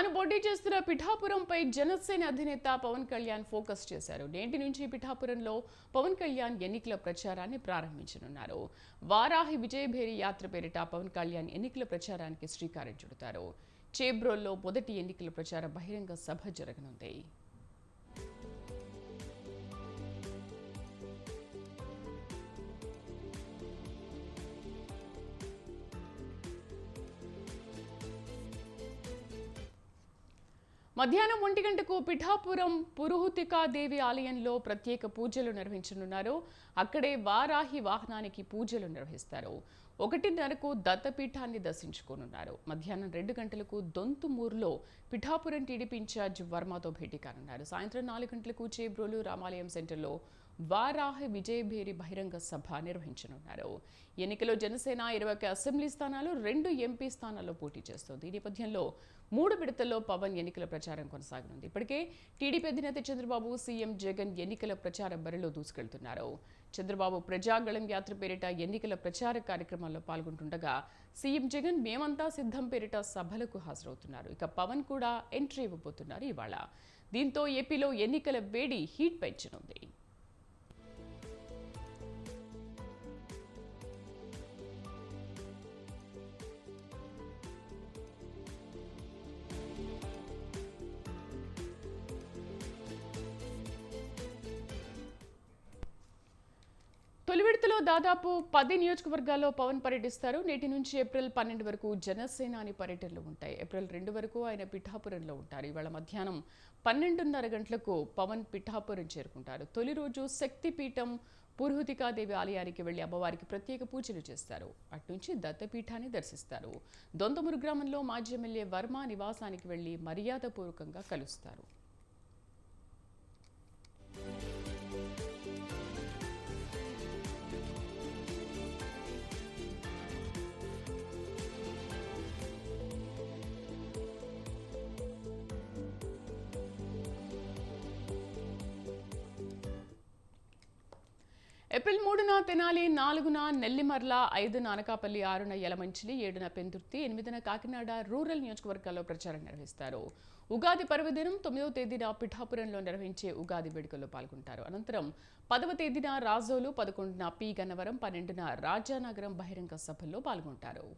తాను పోటీ చేస్తున్న పిఠాపురంపై జనసేన అధినేత పవన్ కళ్యాణ్ ఫోకస్ చేశారు. నేటి నుంచి పిఠాపురంలో పవన్ కళ్యాణ్ ఎన్నికల ప్రచారాన్ని ప్రారంభించనున్నారు. వారాహి విజయభేరి యాత్ర పేరిట పవన్ కళ్యాణ్ ఎన్నికల ప్రచారానికి శ్రీకారం చుడతారు. చేబ్రోల్లో మొదటి ఎన్నికల ప్రచార బహిరంగ సభ జరగనుంది. మధ్యాహ్నం ఒంటి గంటకు పిఠాపురం పురుహుతికాదేవి ఆలయంలో ప్రత్యేక పూజలు నిర్వహించనున్నారు. అక్కడే వారాహి వాహనానికి పూజలు నిర్వహిస్తారు. ఒకటిన్నరకు దత్తపీఠాన్ని దర్శించుకోనున్నారు. మధ్యాహ్నం రెండు గంటలకు దొంతుమూరులో పిఠాపురం టీడీపీ ఇన్ఛార్జ్ వర్మతో భేటీ కానున్నారు. సాయంత్రం నాలుగు గంటలకు చేబ్రోలు రామాలయం సెంటర్లో వారాహ విజయభేరి బహిరంగ సభ నిర్వహించనున్నారు. ఎన్నికలో జనసేన ఇరవై ఒక అసెంబ్లీ స్థానాలు రెండు ఎంపీ స్థానాల్లో పోటీ చేస్తోంది. ఈ నేపథ్యంలో మూడు విడతల్లో పవన్ ఎన్నికల ప్రచారం కొనసాగనుంది. ఇప్పటికే టీడీపీ అధినేత చంద్రబాబు సీఎం జగన్ ఎన్నికల ప్రచార బరిలో దూసుకెళ్తున్నారు. చంద్రబాబు ప్రజాగళం యాత్ర పేరిట ఎన్నికల ప్రచార కార్యక్రమాల్లో పాల్గొంటుండగా సీఎం జగన్ మేమంతా సిద్ధం పేరిట సభలకు హాజరవుతున్నారు. ఇక పవన్ కూడా ఎంట్రీ ఇవ్వబోతున్నారు ఇవాళ. దీంతో ఏపీలో ఎన్నికల వేడి హీట్ పెంచనుంది. తొలి విడతలో దాదాపు పది నియోజకవర్గాల్లో పవన్ పర్యటిస్తారు. నేటి నుంచి ఏప్రిల్ పన్నెండు వరకు జనసేనాని పర్యటనలు ఉంటాయి. ఏప్రిల్ రెండు వరకు ఆయన పిఠాపురంలో ఉంటారు. ఇవాళ మధ్యాహ్నం పన్నెండున్నర గంటలకు పవన్ పిఠాపురం చేరుకుంటారు. తొలి రోజు శక్తిపీఠం పురుహుతికాదేవి ఆలయానికి వెళ్ళి అమ్మవారికి ప్రత్యేక పూజలు చేస్తారు. అట్నుంచి దత్తపీఠాన్ని దర్శిస్తారు. దొంతమురు గ్రామంలో మాజీ ఎమ్మెల్యే వర్మ నివాసానికి వెళ్ళి మర్యాదపూర్వకంగా కలుస్తారు. ఏప్రిల్ మూడున తెనాలి నాలుగున నెల్లిమర్ల ఐదున అనకాపల్లి ఆరున యలమంచిలి ఏడున పెందుర్తి ఎనిమిదిన కాకినాడ రూరల్ నియోజకవర్గాల్లో ప్రచారం నిర్వహిస్తారు. ఉగాది పర్వదినం తొమ్మిదవ తేదీన పిఠాపురంలో నిర్వహించే ఉగాది వేడుకల్లో పాల్గొంటారు. అనంతరం పదవ తేదీన రాజోలు పదకొండున పి గన్నవరం పన్నెండున రాజానగరం బహిరంగ సభల్లో పాల్గొంటారు.